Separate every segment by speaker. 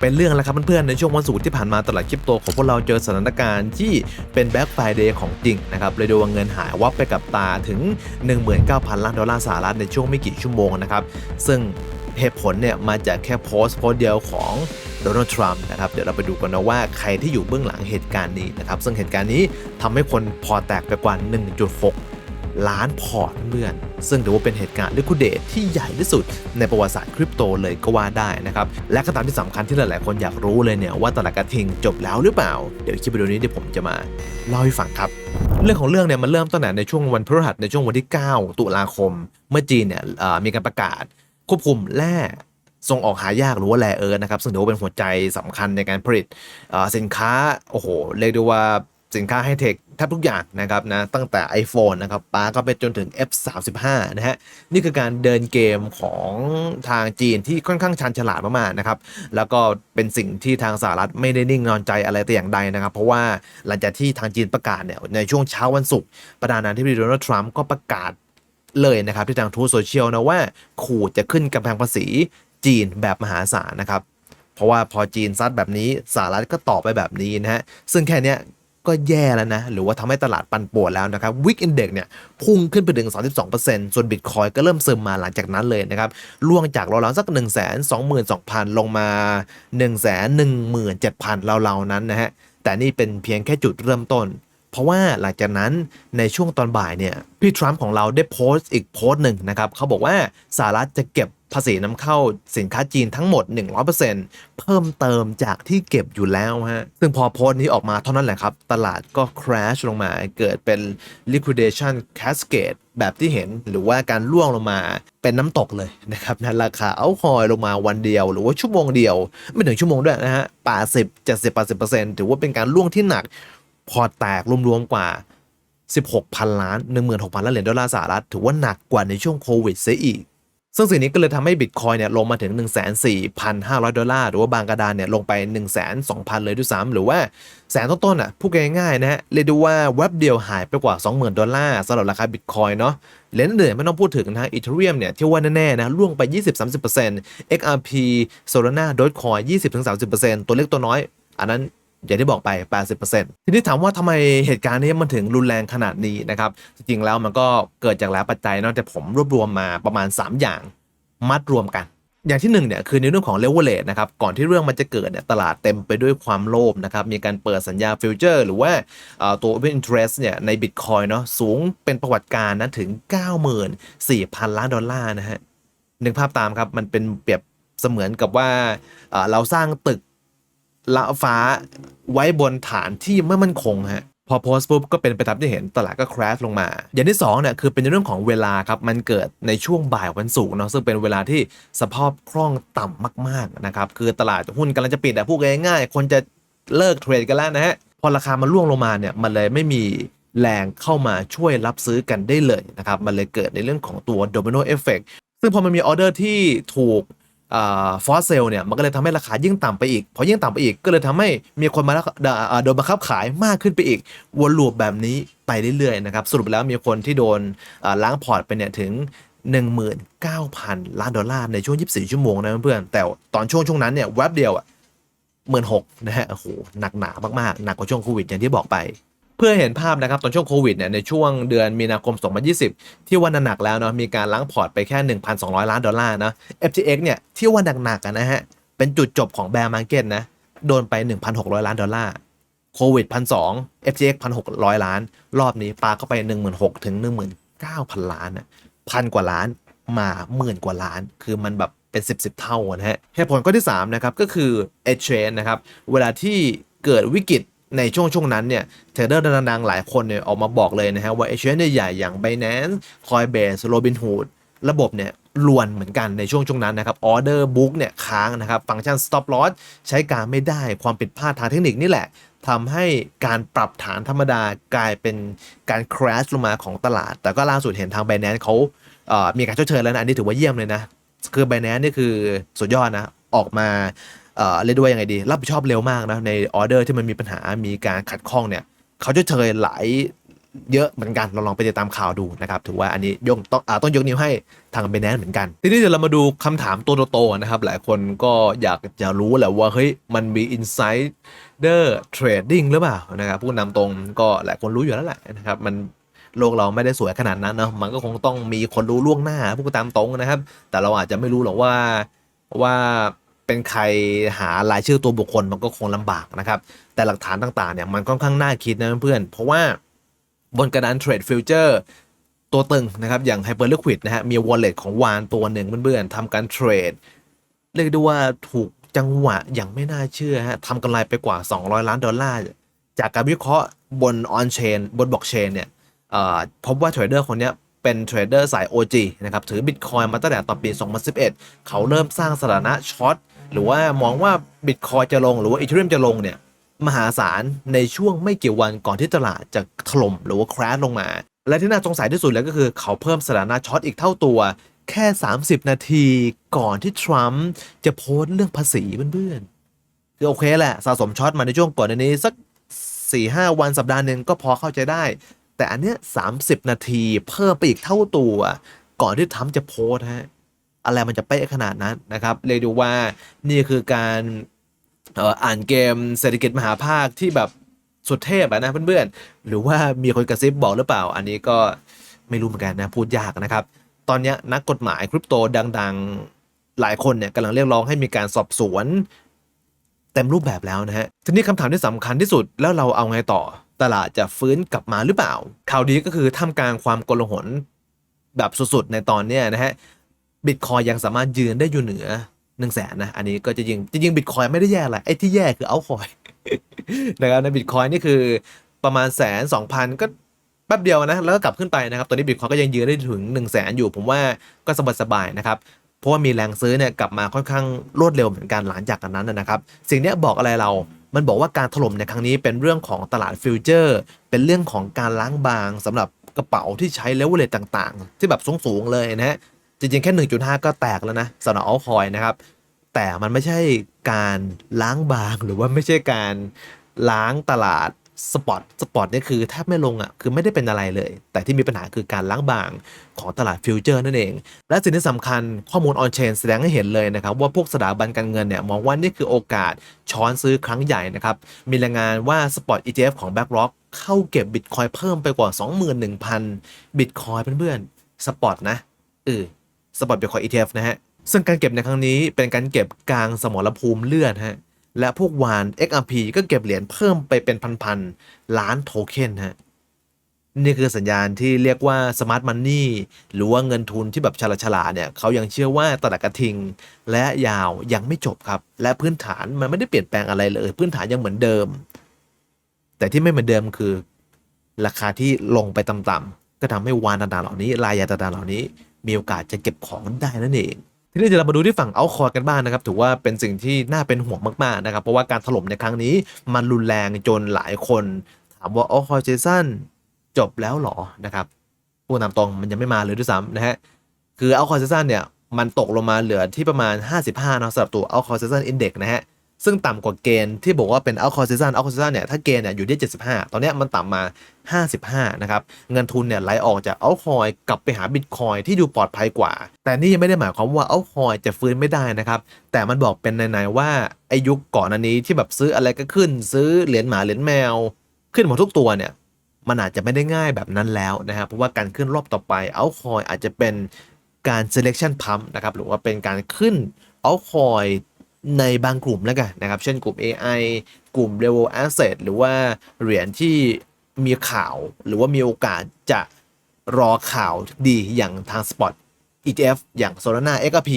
Speaker 1: เป็นเรื่องแล้วครับเพื่อนๆในช่วงวันศุกร์ที่ผ่านมาตลาดคริปโตของพวกเราเจอสถานการณ์ที่เป็นแบ็คไฟเดย์ของจริงนะครับเลยดูว่าเงินหายวับไปกับตาถึง 19,000 ล้านดอลลาร์สหรัฐในช่วงไม่กี่ชั่วโมงนะครับ ซึ่งเหตุผลเนี่ยมาจากแค่โพสต์โพสต์เดียวของโดนัลด์ทรัมป์นะครับเดี๋ยวเราไปดูกันนะว่าใครที่อยู่เบื้องหลังเหตุการณ์นี้นะครับซึ่งเหตุการณ์นี้ทำให้คนพอแตกไปกว่า 1.6 ล้านพอร์ตเพื่อน ซึ่งถือว่าเป็นเหตุการณ์ลิค i เดตที่ใหญ่ที่สุดในประวัติศาสตร์คริปโตเลยก็ว่าได้นะครับ และก็ตามที่สำคัญที่หลายๆ คนอยากรู้เลยเนี่ยว่าตลาดกระทิงจบแล้วหรือเปล่า เดี๋ยวคลิปวิดีโอนี้เดี๋ยวผมจะมาเล่าให้ฟังครับ เรื่องของเรื่องเนี่ยมันเริ่มตั้งแต่ในช่วงวันพฤหัสในช่วงวันที่ 9 ตุลาคม เมื่อจีนเนี่ยมีการประกาศควบคุมแร่ส่งออกหายากหรือว่าแร่เอิร์ธนะครับซึ่งถือว่าเป็นหัวใจสำคัญในการผลิตสินค้าโอ้โหเรียกได้ว่า สินค้าไฮเทคแทบทุกอย่างนะครับนะตั้งแต่ iPhone นะครับปาก็ไปจนถึง F35 นะฮะนี่คือการเดินเกมของทางจีนที่ค่อนข้างชันฉลาดมากๆนะครับแล้วก็เป็นสิ่งที่ทางสหรัฐไม่ได้นิ่งนอนใจอะไรแต่อย่างใดนะครับ เพราะว่าหลังจากที่ทางจีนประกาศเนี่ยในช่วงเช้าวันศุกร์ประธานาธิบดีโดนัลด์ทรัมป์ก็ประกาศเลยนะครับที่ทางทูตโซเชียลนะว่าขู่จะขึ้นกำแพงภาษีจีนแบบมหาศาลนะครับ เพราะว่าพอจีนซัดแบบนี้สหรัฐก็ตอบไปแบบนี้นะฮะซึ่งแค่เนี้ย ก็แย่แล้วนะ หรือว่าทำให้ตลาดปั่นป่วนแล้วนะครับวิกอินเด็กเนี่ยพุ่งขึ้นไปถึง 32%ส่วนบิตคอยก็เริ่มซึมมาหลังจากนั้นเลยนะครับล่วงจากเราๆสัก 1 2 2 0 0 0 ลงมา 1 1 7 0 0 0เราๆนั้นนะฮะแต่นี่เป็นเพียงแค่จุดเริ่มต้นเพราะว่าหลังจากนั้นในช่วงตอนบ่ายเนี่ยพี่ทรัมป์ของเราได้โพสต์อีกโพสต์หนึ่งนะครับเขาบอกว่าสหรัฐจะเก็บ ภาษีนำเข้าสินค้าจีนทั้งหมด 100%เพิ่มเติมจากที่เก็บอยู่แล้วฮะ ซึ่งพอโพสต์นี้ออกมาเท่านั้นแหละครับ ตลาดก็ crash ลงมาเกิดเป็น liquidation cascade แบบที่เห็นหรือว่าการล่วงลงมาเป็นน้ำตกเลยนะครับนะราคาเอาคอยลงมาวันเดียว หรือว่าชั่วโมงเดียว ไม่ถึงชั่วโมงด้วยนะฮะ80 70 80%ถือว่าเป็นการล่วงที่หนัก พอแตกรวมๆกว่า 16,000 ล้าน 16,000ล้านเหรียญดอลลาร์สหรัฐถือว่าหนักกว่าในช่วงโควิดเสียอีก ซึ่งสิ่งนี้ก็เลยทำให้บิตคอยเนี่ยลงมาถึง14,500 ดอลลาร์หรือว่าบางกระดานเนี่ยลงไป1,200,000 เลยด้วยซ้ำหรือว่าแสนต้นๆอะพูดง่ายๆนะฮะเรียกได้ว่าเว็บเดียวหายไปกว่า 20,000 ดอลลาร์สำหรับราคาบิตคอยเนาะเหรียญอื่นไม่ต้องพูดถึงนะอีเทเรียมเนี่ยที่ว่าแน่ๆนะล่วงไป 20-30% XRP Solana Dogecoin 20-30%ตัวเล็กตัวน้อยอันนั้น อย่างที่บอกไป 80%ทีนี้ถามว่าทำไมเหตุการณ์นี้มันถึงรุนแรงขนาดนี้นะครับ จริงๆแล้วมันก็เกิดจากหลายปัจจัยเนอกแต่ผมรวบรวมมาประมาณ 3 อย่างมัดรวมกัน อย่างที่1เนี่ยคือในเรื่องของเลเวลเล e นะครับก่อนที่เรื่องมันจะเกิดเนี่ยตลาดเต็มไปด้วยความโลภนะครับมีการเปิดสัญญาฟิวเจอร์หรือว่าเอ่อตัว Open Interest เนี่ยใน Bitcoin เนาะสูงเป็นประวัติการณ์นะถึง 94,000 ล้านดอลลาร์นะฮะนึกภาพตามครับมันเป็นเปรียบเสมือนกับว่าเราสร้างตึก ละฟ้าไว้บนฐานที่ไม่มั่นคงฮะพอโพสต์ปุ๊บก็เป็นไปตามที่เห็นตลาดก็ crash ลงมา อย่างที่2เนี่ยคือเป็นเรื่องของเวลาครับมันเกิดในช่วงบ่ายวันศุกร์เนาะซึ่งเป็นเวลาที่สภาพคล่องต่ำมากๆนะครับคือตลาดหุ้นกำลังจะปิดอะพูดง่ายๆคนจะเลิกเทรดกันแล้วนะฮะพอราคามันร่วงลงมาเนี่ยมันเลยไม่มีแรงเข้ามาช่วยรับซื้อกันได้เลยนะครับมันเลยเกิดในเรื่องของตัว domino effect ซึ่งพอมันมีออเดอร์ที่ถูก ฟอสเซลเนี่ยมันก็เลยทำให้ราคายิ่งต่ำไปอีก พอยิ่งต่ำไปอีกก็เลยทำให้มีคนมาอ่าโดนบังคับขายมากขึ้นไปอีกวนลูปแบบนี้ไปเรื่อยๆนะครับสรุปแล้วมีคนที่โดนล้างพอร์ตไปเนี่ยถึง 19,000 ล้านดอลลาร์ในช่วง 24 ชั่วโมงนะเพื่อนๆแต่ตอนช่วงช่วงนั้นเนี่ยแวบเดียวอะหมื่นหกนะฮะโอ้โหหนักหนามากๆ หนักกว่าช่วงโควิดอย่างที่บอกไป เพื่อเห็นภาพนะครับตอนช่วงโควิดเนี่ยในช่วงเดือนมีนาคม 2020 ที่ว่าหนักแล้วเนาะมีการล้างพอร์ตไปแค่ 1,200 ล้านดอลลาร์นะ FTX เนี่ยที่ว่าหนักๆนนะฮะเป็นจุดจบของแบร์มาร์เก็ตนะโดนไป 1,600 ล้านดอลลาร์โควิด1,200 FTX 1,600 ล้าน รอบนี้ปาเข้าไป 16,000ถึง19,000 ล้านนะพันกว่าล้านมาหมื่นกว่าล้าน คือมันแบบเป็น 10 10เท่านะฮะเหตุผลข้อที่ 3 นะครับ ก็คือ exchange นะครับ เวลาที่เกิดวิกฤต ในช่วงช่วงนั้นเนี่ยเทรดเดอร์ดังๆหลายคนเนี่ยออกมาบอกเลยนะฮะว่าเอเชียใหญ่ๆอย่าง Binance Coinbase Robinhood ระบบเนี่ยลวนเหมือนกันในช่วงช่วงนั้นนะครับออเดอร์บุ๊กเนี่ยค้างนะครับ ฟังก์ชัน stop loss ใช้การไม่ได้ความผิดพลาดทางเทคนิคนี่แหละทำให้การปรับฐานธรรมดากลายเป็นการ crash ลงมาของตลาด แต่ก็ล่าสุดเห็นทาง Binance เขาเมีการชดเชยแล้วนะ อันนี้ถือว่าเยี่ยมเลยนะ คือ Binance นี่คือสุดยอดนะ ออกมา เอ่อเรียกได้ว่ายังไงดี รับผิดชอบเร็วมากนะในออเดอร์ที่มันมีปัญหามีการขัดข้องเนี่ยเขาจะเชยหลายเยอะเหมือนกันเราลองไปติดตามข่าวดูนะครับถือว่าอันนี้ยกต้องอต้องยกนิ้วให้ทางเบนแนนเหมือนกัน ทีนี้เดี๋ยวเรามาดูคำถามตัวโตๆนะครับ หลายคนก็อยากจะรู้แหละว่าเฮ้ยมันมี insider trading หรือเปล่านะครับพูดนำตรงก็หลายคนรู้อยู่แล้วแหละนะครับมันโลกเราไม่ได้สวยขนาดนั้นเนาะมันก็คงต้องมีคนรู้ล่วงหน้าพูดตามตรงนะครับ แต่เราอาจจะไม่รู้หรอกว่าว่า เป็นใครหารายชื่อตัวบุคคลมันก็คงลำบากนะครับ แต่หลักฐานต่างๆเนี่ยมันค่อนข้างน่าคิดนะเพื่อน เพราะว่าบนกระดานเทรดฟิวเจอร์ตัวตึงนะครับ อย่าง Hyperliquid นะฮะมี wallet ของวานตัวหนึ่งเพื่อนๆทำการเทรดเรียกได้ว่าถูกจังหวะอย่างไม่น่าเชื่อฮะทำกำไรไปกว่า 200 ล้านดอลลาร์จากการวิเคราะห์บนออนเชนบนบล็อกเชนเนี่ยพบว่าเทรดเดอร์คนนี้เป็นเทรดเดอร์สาย OG นะครับ ถือบิตคอยมาตั้งแต่ตอนปี 2011 เขาเริ่มสร้างสถานะช็อต หรือว่ามองว่าบิตคอยจะลงหรือว่าอีเทเรียมจะลงเนี่ยมหาศาลในช่วงไม่กี่วันก่อนที่ตลาดจะถล่มหรือว่าคราชลงมา และที่น่าสงสัยที่สุดแล้วก็คือเขาเพิ่มสถานะช็อตอีกเท่าตัวแค่ 30 นาทีก่อนที่ทรัมป์จะโพสต์เรื่องภาษีเพื่อนๆคือโอเคแหละ สะสมช็อตมาในช่วงก่อนนนี้สัก 4-5 วันสัปดาห์หนึ่งก็พอเข้าใจได้ แต่อันเนี้ย30 นาทีเพิ่มไปอีกเท่าตัว ก่อนที่ทรัมป์จะโพสต์ฮะ อะไรมันจะเป๊ะขนาดนั้นนะครับเลยดูว่านี่คือการอ่ออ่านเกมเศรษฐกิจมหาภาคที่แบบสุดเทพนะเพื่อนๆ หรือว่ามีคนกระซิบบอกหรือเปล่า อันนี้ก็ไม่รู้เหมือนกันนะพูดยากนะครับ ตอนนี้นักกฎหมายคริปโตดังๆ หลายคนเนี่ยกำลังเรียกร้องให้มีการสอบสวน เต็มรูปแบบแล้วนะฮะทีนี้คำถามที่สำคัญที่สุดแล้วเราเอาไงต่อ ตลาดจะฟื้นกลับมาหรือเปล่า ข่าวดีก็คือท่ามกลางความโกลาหลแบบสุดๆในตอนนี้นะฮะ บิตคอยยังสามารถยืนได้อยู่เหนือหนึ่งแสนนะ อันนี้ก็จะยิงจริงบิตคอยไม่ได้แย่อะไรไอ้ที่แย่คือเอาคอยนะครับในบิตคอยนี่คือประมาณแสนสองพันก็แป๊บเดียวนะ แล้วก็กลับขึ้นไปนะครับ ตอนนี้บิตคอยก็ยังยืนได้ถึง1นึ่งแสนอยู่ ผมว่าก็สบายๆนะครับ เพราะว่ามีแรงซื้อเนี่ยกลับมาค่อนข้างรวดเร็วเหมือนกันหลังจากกันนั้นนะครับ สิ่งนี้บอกอะไรเรามันบอกว่าการถล่มในครั้งนี้เป็นเรื่องของตลาดฟิวเจอร์ เป็นเรื่องของการล้างบางสำหรับกระเป๋าที่ใช้เลเวลเลตต่างๆ ที่แบบสูงๆเลยนะฮะ จริงๆ แค่ 1.5 ก็แตกแล้วนะสำหรับอัลคอยนะครับ แต่มันไม่ใช่การล้างบางหรือว่าไม่ใช่การล้างตลาดสปอตสปอตนี่คือแทบไม่ลงอะคือไม่ได้เป็นอะไรเลย แต่ที่มีปัญหาคือการล้างบางของตลาดฟิวเจอร์นั่นเอง และสิ่งที่สำคัญข้อมูลออนเชนแสดงให้เห็นเลยนะครับ ว่าพวกสถาบันการเงินเนี่ย มองว่านี่คือโอกาสช้อนซื้อครั้งใหญ่นะครับ มีรายงานว่าสปอต ETF ของ BlackRock เข้าเก็บบิตคอยเพิ่มไปกว่า 21,000บิตคอยเพื่อนๆสปอตนะเออ สปอตบิตคอย ETF นะฮะ ซึ่งการเก็บในครั้งนี้เป็นการเก็บกลางสมรภูมิเลือดฮะ และพวกวาน XRP ก็เก็บเหรียญเพิ่มไปเป็นพันๆ ล้านโทเค็นฮะ นี่คือสัญญาณที่เรียกว่าสมาร์ทมันนี่หรือว่าเงินทุนที่แบบฉลาดฉลาดเนี่ยเขายังเชื่อว่าตลาดกระทิง และยาวยังไม่จบครับ และพื้นฐานมันไม่ได้เปลี่ยนแปลงอะไรเลย พื้นฐานยังเหมือนเดิม แต่ที่ไม่เหมือนเดิมคือ ราคาที่ลงไปต่ำๆก็ทำให้วานต่างๆเหล่านี้รายใหญ่ต่างๆเหล่านี้ มีโอกาสจะเก็บของได้นั่นเอง ทีนี้เดี๋ยวเรามาดูที่ฝั่งเอาคอร์กันบ้างนะครับถือว่าเป็นสิ่งที่น่าเป็นห่วงมากๆนะครับเพราะว่าการถล่มในครั้งนี้มันรุนแรงจนหลายคน ถามว่าเอาคอร์เจสันจบแล้วหรอนะครับพูดตามตรงมันยังไม่มาเลยด้วยซ้ำนะฮะคือเอาคอร์เซซันเนี่ยมันตกลงมาเหลือที่ประมาณ 55นาะสำหรับตัวเอาคอร์เซซันอินเด็กนะฮะ ซึ่งต่ำกว่าเกณฑ์ที่บอกว่าเป็นเอาคอเซซันเอาคอเซซันเนี่ยถ้าเกณฑ์เนี่ยอยู่ที่ 75 ตอนนี้มันต่ำมา 55 นะครับ เงินทุนเนี่ยไหลออกจากเอาคอยกลับไปหาบิตคอยที่ดูปลอดภัยกว่า แต่นี่ยังไม่ได้หมายความว่าเอาคอยจะฟื้นไม่ได้นะครับ แต่มันบอกเป็นในๆว่าไอายุคก่อนอันนี้ที่แบบซื้ออะไรก็ขึ้น ซื้อเหรียญหมาเหรียญแมว ขึ้นหมดทุกตัวเนี่ยมันอาจจะไม่ได้ง่ายแบบนั้นแล้วนะครับเพราะว่าการขึ้นรอบต่อไปเอาคอยอาจจะเป็นการ selection pump นะครับหรือว่าเป็นการขึ้นเอาคอย ในบางกลุ่มแล้วกันนะครับ เช่นกลุ่ม AI กลุ่ม level asset หรือว่าเหรียญที่มีข่าวหรือว่ามีโอกาสจะรอข่าวดีอย่างทาง Spot ETF อย่าง Solana XRP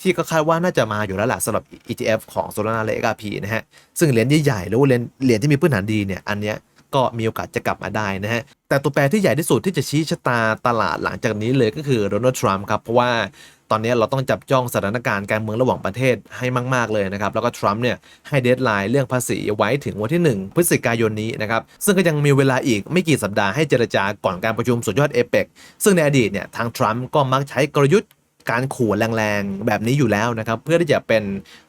Speaker 1: ที่ก็คาดว่าน่าจะมาอยู่แล้วล่ะสำหรับ ETF ของ Solana และ XRP นะฮะ ซึ่งเหรียญใหญ่ๆหรือว่าเหรียญเหรียญที่มีพื้นฐานดีเนี่ย อันเนี้ย ก็มีโอกาสจะกลับมาได้นะฮะ แต่ตัวแปรที่ใหญ่ที่สุดที่จะชี้ชะตาตลาดหลังจากนี้เลยก็คือโดนัลด์ทรัมป์ครับ เพราะว่าตอนนี้เราต้องจับจ้องสถานการณ์การเมืองระหว่างประเทศให้มาก ๆ เลยนะครับ แล้วก็ทรัมป์เนี่ยให้เดทไลน์เรื่องภาษีไว้ถึงวันที่ 1 พฤศจิกายนนี้นะครับ ซึ่งก็ยังมีเวลาอีกไม่กี่สัปดาห์ให้เจรจาก่อนการประชุมสุดยอดเอเปกซึ่งในอดีตเนี่ยทางทรัมป์ก็มักใช้กลยุทธ์ การขู่แรงๆ แบบนี้อยู่แล้วนะครับ เพื่อที่จะเป็น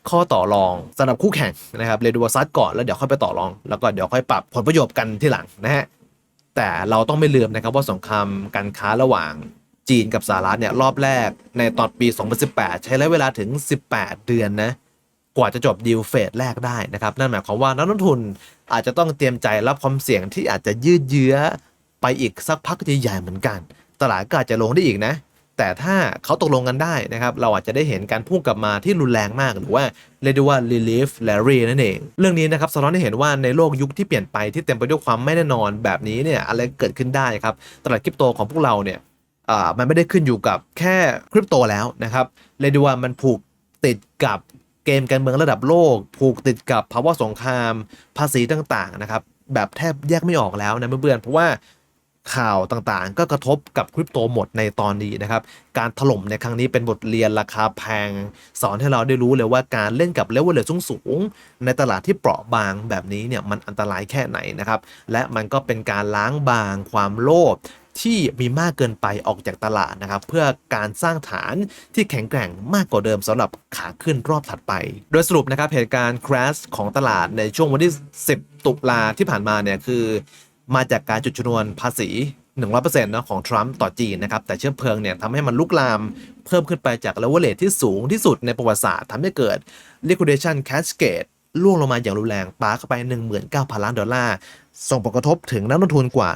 Speaker 1: ข้อต่อรองสำหรับคู่แข่งนะครับเรดูวาซัดก่อนแล้วเดี๋ยวค่อยไปต่อรอง แล้วก็เดี๋ยวค่อยปรับผลประโยชน์กันที่หลังนะฮะแต่เราต้องไม่ลืมนะครับว่าสงครามการค้าระหว่างจีนกับสหรัฐเนี่ยรอบแรกในตอนปี 2018 ใช้ระยะเวลาถึง 18 เดือนนะกว่าจะจบดีลเฟสแรกได้นะครับนั่นหมายความว่านักลงทุนอาจจะต้องเตรียมใจรับความเสี่ยงที่อาจจะยืดเยื้อไปอีกสักพักใหญ่ๆเหมือนกัน ตลาดก็อาจจะลงได้อีกนะ แต่ถ้าเขาตกลงกันได้นะครับ เราอาจจะได้เห็นการพุ่งกลับมาที่รุนแรงมาก หรือว่าเรียกได้ว่า relief rally นั่นเอง เรื่องนี้นะครับสะท้อนให้เห็นว่าในโลกยุคที่เปลี่ยนไปที่เต็มไปด้วยความไม่แน่นอนแบบนี้เนี่ยอะไรเกิดขึ้นได้ครับตลาดคริปโตของพวกเราเนี่ยอ่ามันไม่ได้ขึ้นอยู่กับแค่คริปโตแล้วนะครับเรียกได้ว่ามันผูกติดกับเกมการเมืองระดับโลก ผูกติดกับภาวะสงคราม ภาษีต่างๆนะครับแบบแทบแยกไม่ออกแล้วนะเพื่อนๆเพราะว่า ข่าวต่างๆ ก็กระทบกับคริปโตหมดในตอนนี้นะครับ การถล่มในครั้งนี้เป็นบทเรียนราคาแพง สอนให้เราได้รู้เลยว่าการเล่นกับเลเวลเลสูงสูงในตลาดที่เปราะบางแบบนี้เนี่ยมันอันตรายแค่ไหนนะครับ และมันก็เป็นการล้างบางความโลภที่มีมากเกินไปออกจากตลาดนะครับ เพื่อการสร้างฐานที่แข็งแกร่งมากกว่าเดิมสำหรับขาขึ้นรอบถัดไป โดยสรุปนะครับเหตุการณ์ crash ของตลาดในช่วงวันที่ 10 ตุลาที่ผ่านมาเนี่ยคือ มาจากการจุดชนวนภาษี 100%เนอะของทรัมป์ต่อจีนนะครับ แต่เชื้อเพลิงเนี่ยทำให้มันลุกลามเพิ่มขึ้นไปจากเลเวลเลทที่สูงที่สุดในประวัติศาสตร์ทำให้เกิด liquidation cascade ล่วงลงมาอย่างรุนแรงปาเข้าไป 19,000 ล้านดอลลาร์ ส่งผลกระทบถึงนักลงทุนกว่า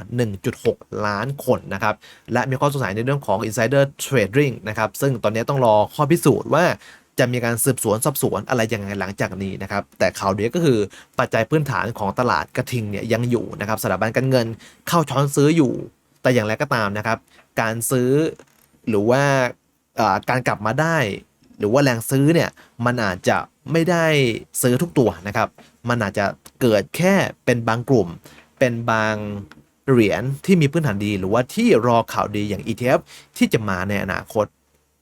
Speaker 1: 1.6 ล้านคนนะครับ และมีข้อสงสัยในเรื่องของ insider trading นะครับ ซึ่งตอนนี้ต้องรอข้อพิสูจน์ว่า จะมีการสืบสวนสอบสวนอะไรยังไงหลังจากนี้นะครับ แต่ข่าวดีก็คือปัจจัยพื้นฐานของตลาดกระทิงเนี่ยยังอยู่นะครับสถาบันการเงินเข้าช้อนซื้ออยู่ แต่อย่างไรก็ตามนะครับ การซื้อหรือว่าการกลับมาได้ หรือว่าแรงซื้อเนี่ยมันอาจจะไม่ได้ซื้อทุกตัวนะครับ มันอาจจะเกิดแค่เป็นบางกลุ่ม เป็นบางเหรียญที่มีพื้นฐานดี หรือว่าที่รอข่าวดีอย่าง ETF ที่จะมาในอนาคต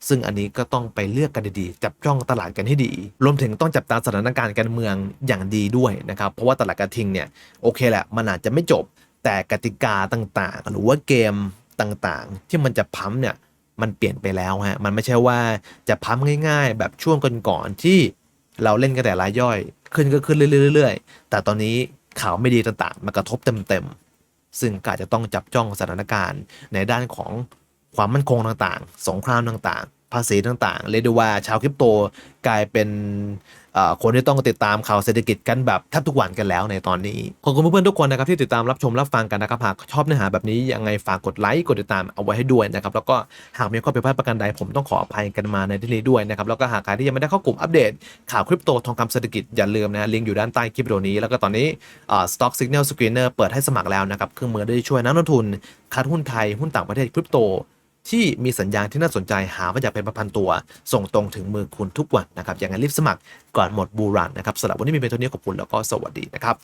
Speaker 1: ซึ่งอันนี้ก็ต้องไปเลือกกันดีๆ จับจ้องตลาดกันให้ดี รวมถึงต้องจับตาสถานการณ์การเมืองอย่างดีด้วยนะครับ เพราะว่าตลาดกระทิงเนี่ยโอเคแหละมันอาจจะไม่จบ แต่กติกาต่างๆ หรือว่าเกมต่างๆ ที่มันจะพัมเนี่ยมันเปลี่ยนไปแล้วฮะ มันไม่ใช่ว่าจะพัมง่ายๆ แบบช่วงก่อนๆที่เราเล่นกันแต่รายย่อย ขึ้นก็ขึ้นเรื่อยๆ แต่ตอนนี้ข่าวไม่ดีต่างๆมันกระทบเต็มๆ ซึ่งก็จจะต้องจับจ้องสถานการณ์ในด้านของความมั่นคงต่างๆ สงครามต่างๆ ภาษีต่างๆ เรียกได้ว่าชาวคริปโตกลายเป็นคนที่ต้องติดตามข่าวเศรษฐกิจกันแบบแทบทุกวันกันแล้วในตอนนี้ ขอบคุณเพื่อนๆทุกคนนะครับที่ติดตามรับชมรับฟังกันนะครับหากชอบเนื้อหาแบบนี้ยังไงฝากกดไลค์กดติดตามเอาไว้ให้ด้วยนะครับแล้วก็หากมีข้อผิดพลาดประการใดผมต้องขออภัยกันมาในที่นี้ด้วยนะครับแล้วก็หากใครที่ยังไม่ได้เข้ากลุ่มอัปเดต ข่าวคริปโตทองคำเศรษฐกิจอย่าลืมนะลิงก์อยู่ด้านใต้คลิปวิดีโอนี้ แล้วก็ตอนนี้อ่า Stock Signal Screener เปิดให้สมัครแล้วนะครับเครื่องมือได้ช่วยนักลงทุนคัดหุ้นไทยหุ้นต่างประเทศคริปโต ที่มีสัญญาณที่น่าสนใจหามาจากเป็นประพันตัว ส่งตรงถึงมือคุณทุกวันนะครับอย่างนั้นรีบสมัครก่อนหมดบูรันนะครับสำหรับวันนี้มีเพียงเท่านี้ขอบคุณแล้วก็สวัสดีนะครับ